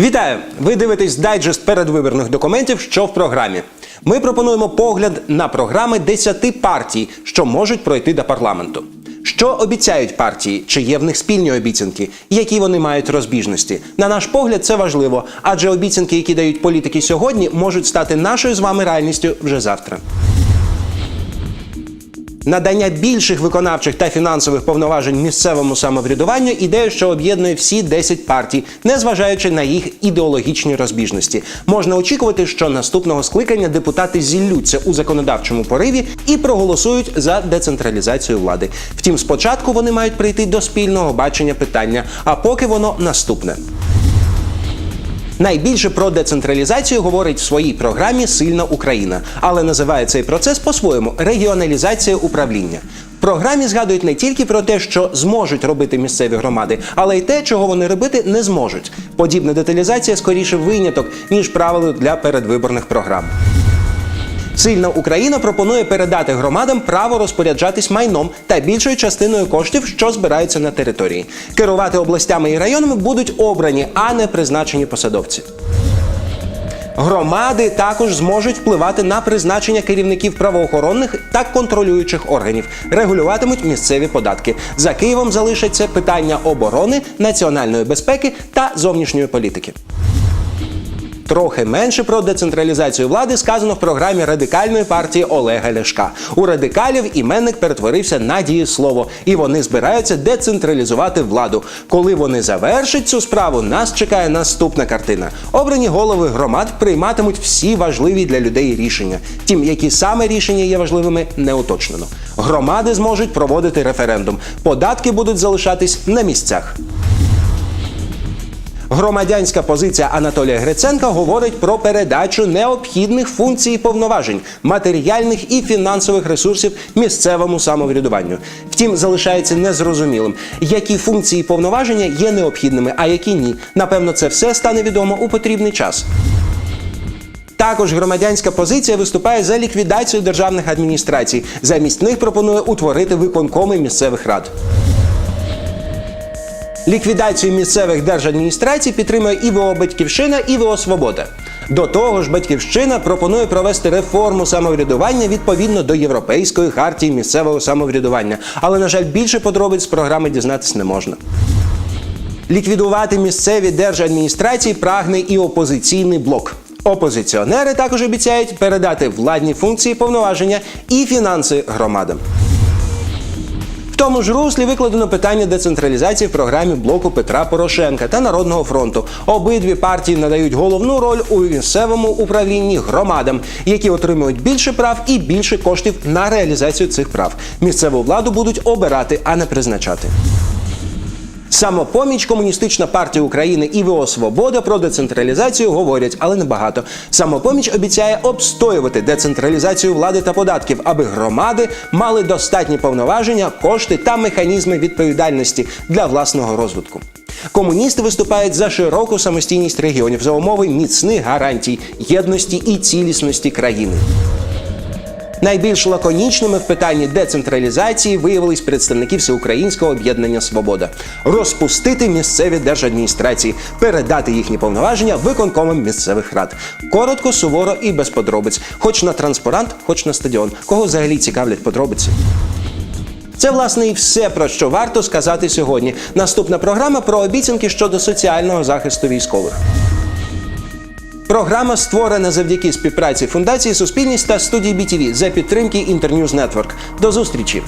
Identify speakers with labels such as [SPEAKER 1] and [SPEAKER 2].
[SPEAKER 1] Вітаю! Ви дивитесь дайджест передвиборних документів, що в програмі. Ми пропонуємо погляд на програми 10 партій, що можуть пройти до парламенту. Що обіцяють партії, чи є в них спільні обіцянки, які вони мають розбіжності. На наш погляд, це важливо, адже обіцянки, які дають політики сьогодні, можуть стати нашою з вами реальністю вже завтра. Надання більших виконавчих та фінансових повноважень місцевому самоврядуванню ідея, що об'єднує всі 10 партій, незважаючи на їх ідеологічні розбіжності. Можна очікувати, що наступного скликання депутати зіллються у законодавчому пориві і проголосують за децентралізацію влади. Втім, спочатку вони мають прийти до спільного бачення питання, а поки воно наступне. Найбільше про децентралізацію говорить в своїй програмі Сильна Україна, але називає цей процес по-своєму регіоналізація управління. В програмі згадують не тільки про те, що зможуть робити місцеві громади, але й те, чого вони робити не зможуть. Подібна деталізація скоріше виняток ніж правило для передвиборних програм. Сильна Україна пропонує передати громадам право розпоряджатись майном та більшою частиною коштів, що збираються на території. Керувати областями і районами будуть обрані, а не призначені посадовці. Громади також зможуть впливати на призначення керівників правоохоронних та контролюючих органів, регулюватимуть місцеві податки. За Києвом залишаться питання оборони, національної безпеки та зовнішньої політики. Трохи менше про децентралізацію влади сказано в програмі радикальної партії Олега Ляшка. У радикалів іменник перетворився на дієслово, і вони збираються децентралізувати владу. Коли вони завершать цю справу, нас чекає наступна картина. Обрані голови громад прийматимуть всі важливі для людей рішення. Тим, які саме рішення є важливими, не уточнено. Громади зможуть проводити референдум. Податки будуть залишатись на місцях. Громадянська позиція Анатолія Гриценка говорить про передачу необхідних функцій і повноважень, матеріальних і фінансових ресурсів місцевому самоврядуванню. Втім, залишається незрозумілим, які функції і повноваження є необхідними, а які ні. Напевно, це все стане відомо у потрібний час. Також громадянська позиція виступає за ліквідацію державних адміністрацій. Замість них пропонує утворити виконкоми місцевих рад. Ліквідацію місцевих держадміністрацій підтримує і ВО Батьківщина, і ВО Свобода. До того ж, Батьківщина пропонує провести реформу самоврядування відповідно до Європейської хартії місцевого самоврядування. Але, на жаль, більше подробиць з програми дізнатись не можна. Ліквідувати місцеві держадміністрації прагне і опозиційний блок. Опозиціонери також обіцяють передати владні функції, повноваження і фінанси громадам. Тому ж руслі викладено питання децентралізації в програмі блоку Петра Порошенка та Народного фронту. Обидві партії надають головну роль у місцевому управлінні громадам, які отримують більше прав і більше коштів на реалізацію цих прав. Місцеву владу будуть обирати, а не призначати. Самопоміч, Комуністична партія України і ВО Свобода про децентралізацію говорять, але небагато. Самопоміч обіцяє обстоювати децентралізацію влади та податків, аби громади мали достатні повноваження, кошти та механізми відповідальності для власного розвитку. Комуністи виступають за широку самостійність регіонів за умови міцних гарантій єдності і цілісності країни. Найбільш лаконічними в питанні децентралізації виявились представники Всеукраїнського об'єднання Свобода розпустити місцеві держадміністрації, передати їхні повноваження виконкомам місцевих рад. Коротко, суворо і без подробиць, хоч на транспарант, хоч на стадіон. Кого взагалі цікавлять подробиці? Це власне і все про що варто сказати сьогодні. Наступна програма про обіцянки щодо соціального захисту військових. Програма створена завдяки співпраці фундації Суспільність та студії BTV за підтримки Інтерньюз Нетворк. До зустрічі!